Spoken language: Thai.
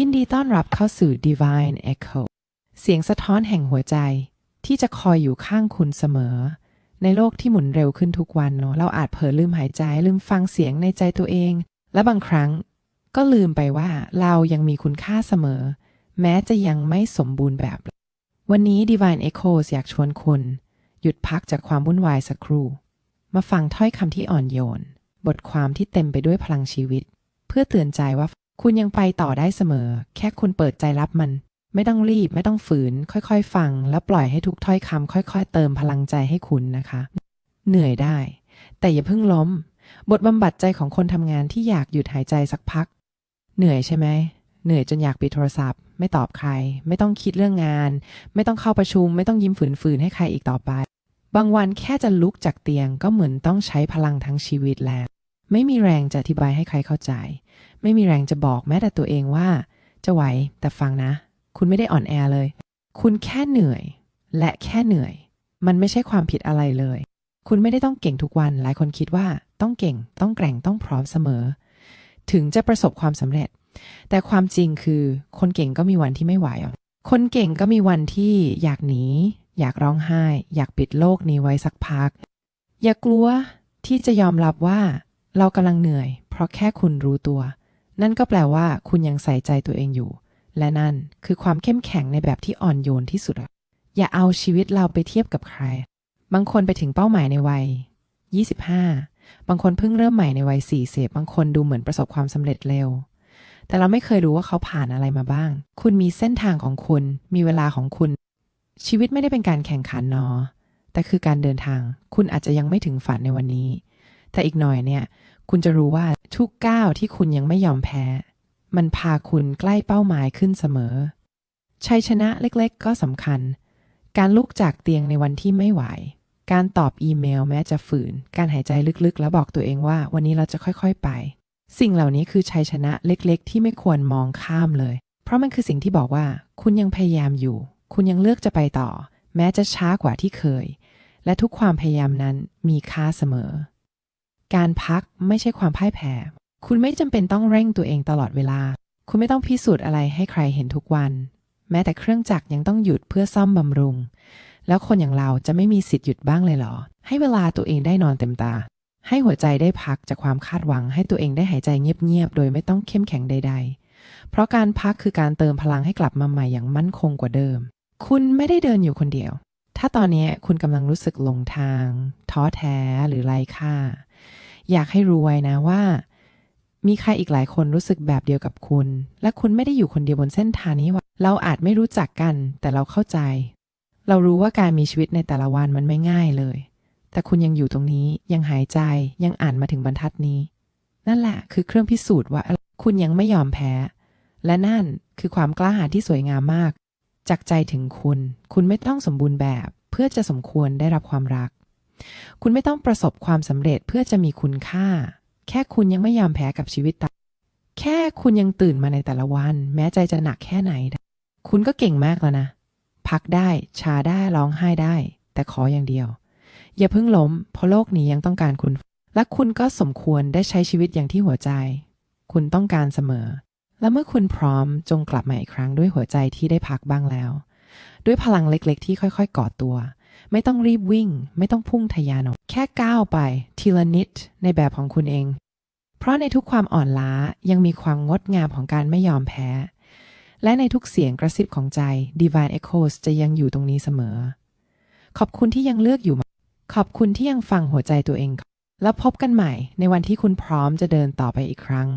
ยินดีต้อนรับเข้าสู่ Divine Echo เสียงสะท้อนแห่งหัวใจที่จะคอยอยู่ข้างคุณเสมอ ในโลกที่หมุนเร็วขึ้นทุกวันเนาะเราอาจเผลอลืมหายใจลืมฟังเสียงในใจตัวเอง และบางครั้งก็ลืมไปว่าเรายังมีคุณค่าเสมอ แม้จะยังไม่สมบูรณ์แบบ วันนี้ Divine Echo อยากชวนคุณ หยุดพักจากความวุ่นวายสักครู่ มาฟังถ้อยคำที่อ่อนโยน บทความที่เต็มไปด้วยพลังชีวิต เพื่อเตือนใจว่า คุณยังไปต่อได้เสมอ แค่คุณเปิดใจรับมัน ไม่ต้องรีบ ไม่ต้องฝืน ค่อยๆ ฟัง แล้วปล่อยให้ทุกถ้อยคำค่อยๆ เติมพลังใจให้คุณนะคะ เหนื่อยได้ แต่อย่าเพิ่งล้ม บทบำบัดใจของคนทำงานที่อยากหยุดหายใจสักพัก เหนื่อยใช่ไหม เหนื่อยจนอยากปิดโทรศัพท์ ไม่ตอบใคร ไม่ต้องคิดเรื่องงาน ไม่ต้องเข้าประชุม ไม่ต้องยิ้มฝืนๆ ให้ใครอีกต่อไป บางวันแค่จะลุกจากเตียงก็เหมือนต้องใช้พลังทั้งชีวิตแล้ว ไม่มีแรงจะอธิบายให้ใครเข้าใจ ไม่มีแรงจะบอกแม้แต่ตัวเองว่า จะไหวแต่ฟังนะ คุณไม่ได้อ่อนแอเลย คุณแค่เหนื่อย และแค่เหนื่อย มันไม่ใช่ความผิดอะไรเลย คุณไม่ได้ต้องเก่งทุกวัน หลายคนคิดว่าต้องเก่ง ต้องแกร่งต้องพร้อมเสมอ ถึงจะประสบความสำเร็จ แต่ความจริงคือ คนเก่งก็มีวันที่ไม่ไหวคนเก่งก็มีวันที่อยากหนี อยากร้องไห้ อยากปิดโลกนี้ไว้สักพัก อย่ากลัวที่จะยอมรับว่า เรากำลังเหนื่อย เพราะแค่คุณรู้ตัว นั่นก็แปลว่าคุณยังใส่ใจตัวเองอยู่ และนั่นคือความเข้มแข็งในแบบที่อ่อนโยนที่สุด อย่าเอาชีวิตเราไปเทียบกับใคร บางคนไปถึงเป้าหมายในวัย 25 บางคนเพิ่งเริ่มใหม่ในวัย 40 บางคนดูเหมือนประสบความสำเร็จเร็ว แต่เราไม่เคยรู้ว่าเขาผ่านอะไรมาบ้าง คุณมีเส้นทางของคุณ มีเวลาของคุณ ชีวิตไม่ได้เป็นการแข่งขันเนาะแต่คือการเดินทาง คุณอาจจะยังไม่ถึงฝันในวันนี้ แต่อีกหน่อยเนี่ย คุณจะรู้ว่าทุกก้าวที่คุณยังไม่ยอมแพ้ มันพาคุณใกล้เป้าหมายขึ้นเสมอ ชัยชนะเล็กๆ ก็สำคัญ การลุกจากเตียงในวันที่ไม่ไหว การตอบอีเมลแม้จะฝืน การหายใจลึกๆ แล้วบอกตัวเองว่าวันนี้เราจะค่อยๆไป สิ่งเหล่านี้คือชัยชนะเล็กๆ ที่ไม่ควรมองข้ามเลย เพราะมันคือสิ่งที่บอกว่า คุณยังพยายามอยู่ คุณยังเลือกจะไปต่อ แม้จะช้ากว่าที่เคย และทุกความพยายามนั้นมีค่าเสมอ การพักไม่ใช่ความพ่ายแพ้ คุณไม่จำเป็นต้องเร่งตัวเองตลอดเวลา คุณไม่ต้องพิสูจน์อะไรให้ใครเห็นทุกวัน แม้แต่เครื่องจักรยังต้องหยุดเพื่อซ่อมบำรุง แล้วคนอย่างเราจะไม่มีสิทธิ์หยุดบ้างเลยเหรอ ให้เวลาตัวเองได้นอนเต็มตา ให้หัวใจได้พักจากความคาดหวัง ให้ตัวเองได้หายใจเงียบๆ โดยไม่ต้องเข้มแข็งใด ๆ เพราะการพักคือการเติมพลังให้กลับมาใหม่อย่างมั่นคงกว่าเดิม คุณไม่ได้เดินอยู่คนเดียว ถ้าตอนนี้คุณกำลังรู้สึกหลงทาง ท้อแท้หรือไร้ค่า อยากให้รู้ไว้นะว่า มีใครอีกหลายคนรู้สึกแบบเดียวกับคุณ และคุณไม่ได้อยู่คนเดียวบนเส้นทางนี้ว่า เราอาจไม่รู้จักกัน แต่เราเข้าใจ เรารู้ว่าการมีชีวิตในแต่ละวันมันไม่ง่ายเลย แต่คุณยังอยู่ตรงนี้ยังหายใจยังอ่านมาถึงบรรทัดนี้ นั่นแหละคือเครื่องพิสูจน์ว่าคุณยังไม่ยอมแพ้ และนั่นคือความกล้าหาญที่สวยงามมาก จากใจถึงคุณ คุณไม่ต้องสมบูรณ์แบบ เพื่อจะสมควรได้รับความรัก คุณไม่ต้องประสบความสำเร็จเพื่อจะมีคุณค่า แค่คุณยังไม่ยอมแพ้กับชีวิตตแค่คุณยังตื่นมาในแต่ละวัน แม้ใจจะหนักแค่ไหน คุณก็เก่งมากแล้วนะ พักได้ชาได้ร้องไห้ได้ แต่ขออย่างเดียว อย่าเพิ่งล้ม เพราะโลกนี้ยังต้องการคุณ และคุณก็สมควรได้ใช้ชีวิตอย่างที่หัวใจ คุณต้องการเสมอ และเมื่อคุณพร้อมจงกลับมาอีกครั้งด้วยหัวใจที่ได้พักบ้างแล้ว ด้วยพลังเล็กๆ ที่ค่อยๆก่อตัว ไม่ต้องรีบวิ่ง ไม่ต้องพุ่งทะยานออกแค่ก้าวไปทีละนิดในแบบของคุณเอง เพราะในทุกความอ่อนล้ายังมีความงดงามของการไม่ยอมแพ้ และในทุกเสียงกระซิบของใจ Divine Echoes จะยังอยู่ตรงนี้เสมอ ขอบคุณที่ยังเลือกอยู่ ขอบคุณที่ยังฟังหัวใจตัวเอง แล้วพบกันใหม่ในวันที่คุณพร้อมจะเดินต่อไปอีกครั้ง